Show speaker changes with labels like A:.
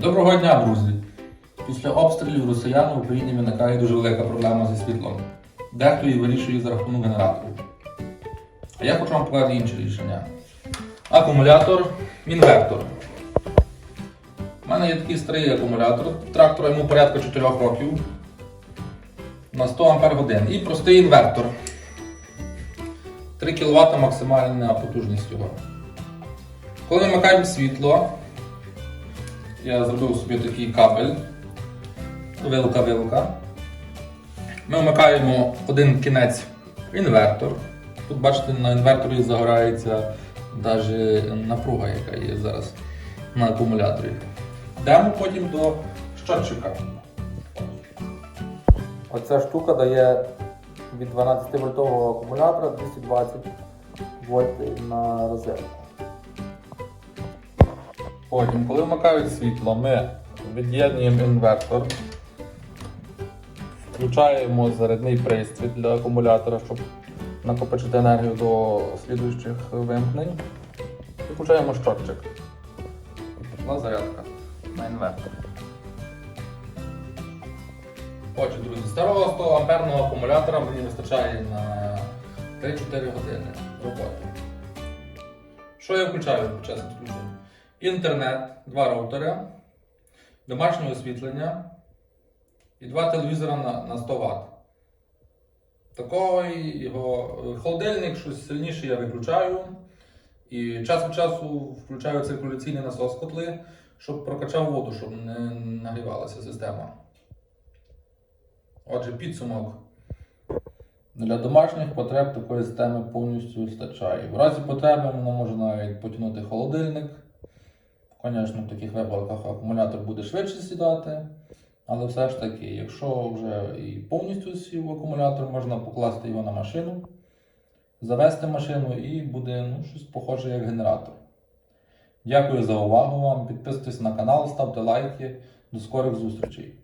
A: Доброго дня, друзі! Після обстрілів росіян в Україні виникає дуже велика проблема зі світлом. Дехто її вирішує за рахунок генераторів. А я хочу вам показати інше рішення. Акумулятор, інвертор. У мене є такий старий акумулятор. Трактор йому порядка 4 років на 100 Ампер годин. І простий інвертор. 3 кВт максимальна потужність його. Коли вимикаємо світло, я зробив собі такий кабель, вилка-вилка. Ми вмикаємо один кінець в інвертор. Тут, бачите, на інверторі загорається навіть напруга, яка є зараз на акумуляторі. Йдемо потім до щотчика. Оця штука дає від 12 вольтового акумулятора 220 вольт на розетку. Потім, коли вмикають світло, ми від'єднуємо інвертор, включаємо зарядний пристрій для акумулятора, щоб накопичити енергію до слідуючих вимкнень. І включаємо щотчик. Пішла зарядка на інвертор. Отже, друзі, старого 100 амперного акумулятора мені вистачає на 3-4 години роботи. Що я включаю під час підключення? Інтернет, два роутери, домашнє освітлення і два телевізора на, на 100 Вт. Такого його е, холодильник, щось сильніше я виключаю. І час від часу включаю циркуляційний насос котли, щоб прокачав воду, щоб не нагрівалася система. Отже, підсумок. Для домашніх потреб такої системи повністю вистачає. В разі потреби воно може навіть потягнути холодильник. Звісно, в таких випадках акумулятор буде швидше сідати. Але все ж таки, якщо вже і повністю сів акумулятор, можна покласти його на машину, завести машину і буде ну, щось похоже як генератор. Дякую за увагу вам. Підписуйтесь на канал, ставте лайки. До скорих зустрічей!